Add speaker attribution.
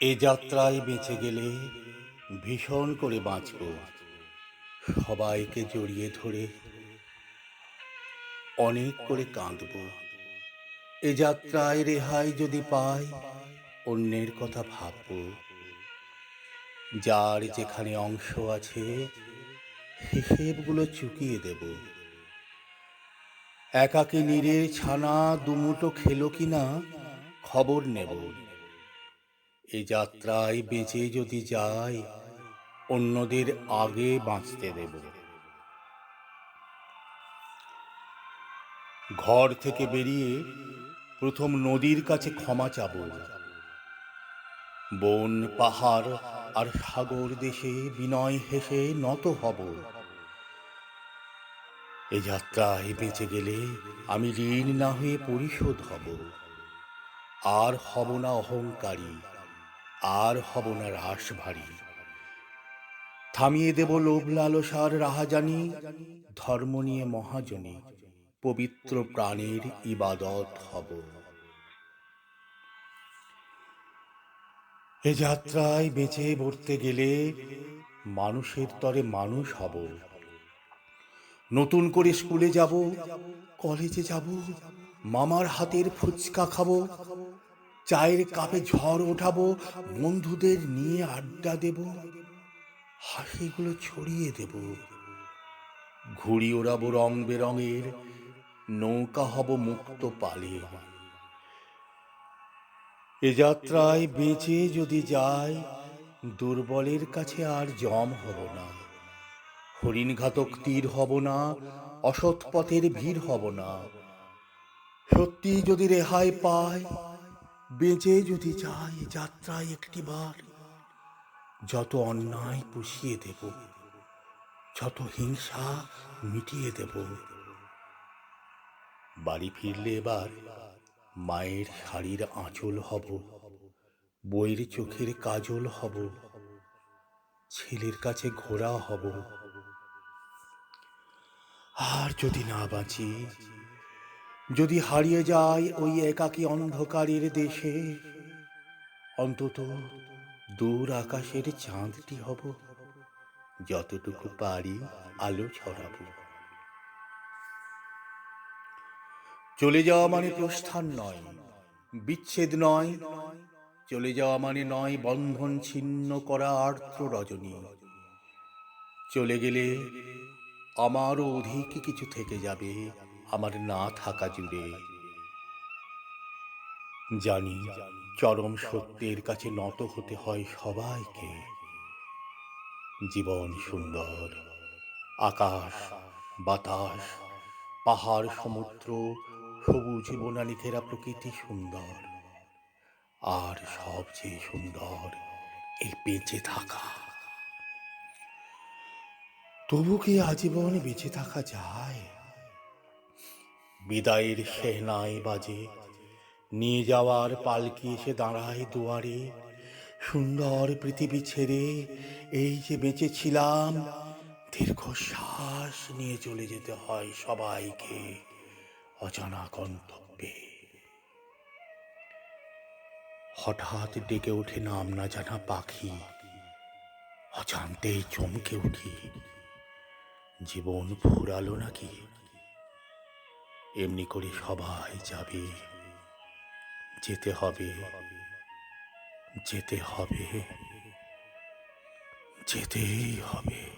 Speaker 1: এ যাত্রায় বেঁচে গেলে ভীষণ করে বাঁচব। সবাইকে জড়িয়ে ধরে অনেক করে কাঁদব। এ যাত্রায় রেহাই যদি পাই, অন্যের কথা ভাবব। যার যেখানে অংশ আছে, হিসেবগুলো চুকিয়ে দেব। একাকি নীরের ছানা দুমুটো খেলো কিনা, খবর নেব। এ যাত্রায় বেঁচে যদি যাই অন্যদের আগে বাঁচতে দেব। ঘর থেকে বেরিয়ে প্রথম নদীর কাছে ক্ষমা চাব। বন, পাহাড় আর সাগর দেশে বিনয় হেসে নত হব। এ যাত্রায় বেঁচে গেলে আমি ঋণ না হয়ে পরিশোধ হব। আর হব না অহংকারী। আর হব না রাস ভারী। থামিয়ে দেব লোভ লালসার রাহাজানি, ধর্ম নিয়ে মহাজনী, পবিত্র প্রাণীর ইবাদত হব। এ যাত্রায় বেঁচে পড়তে গেলে মানুষের তরে মানুষ হব। নতুন করে স্কুলে যাব, কলেজে যাব, মামার হাতের ফুচকা খাব চায়ের কাপে ঝড় ওঠাবো, বন্ধুদের নিয়ে আড্ডা দেব, হাসিগুলো ছড়িয়ে দেব। ঘুড়ি ওড়াবো রং বেরঙের, নৌকা হব মুক্ত পালে এ যাত্রায় বেঁচে যদি যাই, দুর্বলের কাছে আর জম হব না। হরিণঘাতক তীর হব না, অসৎ পথের ভিড় হব না। সত্যি যদি রেহাই পায় বেঁচে যদি যাই যাত্রায় একটিবার যত অন্যায় পুষিয়ে দেব, যত হিংসা মিটিয়ে দেব। বাড়ি ফিরলে এবার মায়ের শাড়ির আঁচল হব বইয়ের চোখের কাজল হব, ছেলের কাছে ঘোরা হব। আর যদি না বাঁচি যদি হারিয়ে যায় ওই একাকী অন্ধকারের দেশে, অন্তত দূর আকাশের চাঁদটি হব, যতটুকু পারি আলো ছড়াবো। চলে যাওয়া মানে প্রস্থান নয়, বিচ্ছেদ নয়, চলে যাওয়া মানে নয় বন্ধন ছিন্ন করা আর্দ্র রজনী। চলে গেলে আমারও অধিক কিছু থেকে যাবে আমার না থাকা জুড়ে। জানি চরম সত্যের কাছে নত হতে হয় সবাইকে। জীবন সুন্দর, আকাশ, বাতাস, পাহাড়, সমুদ্র, সবুজ বনানি ঘেরা প্রকৃতি সুন্দর। আর সবচেয়ে সুন্দর এই বেঁচে থাকা। তবু কি আজীবন বেঁচে থাকা যায়? বিদায়ের সেহনায় বাজে। নিয়ে যাওয়ার পালকি এসে দাঁড়ায় দুয়ারে। সুন্দর পৃথিবী ছেড়ে এই যে বেঁচেছিলাম, দীর্ঘশ্বাস নিয়ে চলে যেতে হয় সবাইকে অজানা গন্তব্যে। হঠাৎ ডেকে ওঠে নাম না জানা পাখি। অজান্তেই চমকে উঠি। জীবন ফুরালো নাকি? এমনি করে সবাই যাবে। যেতে হবে। যেতে হবে। যেতেই হবে।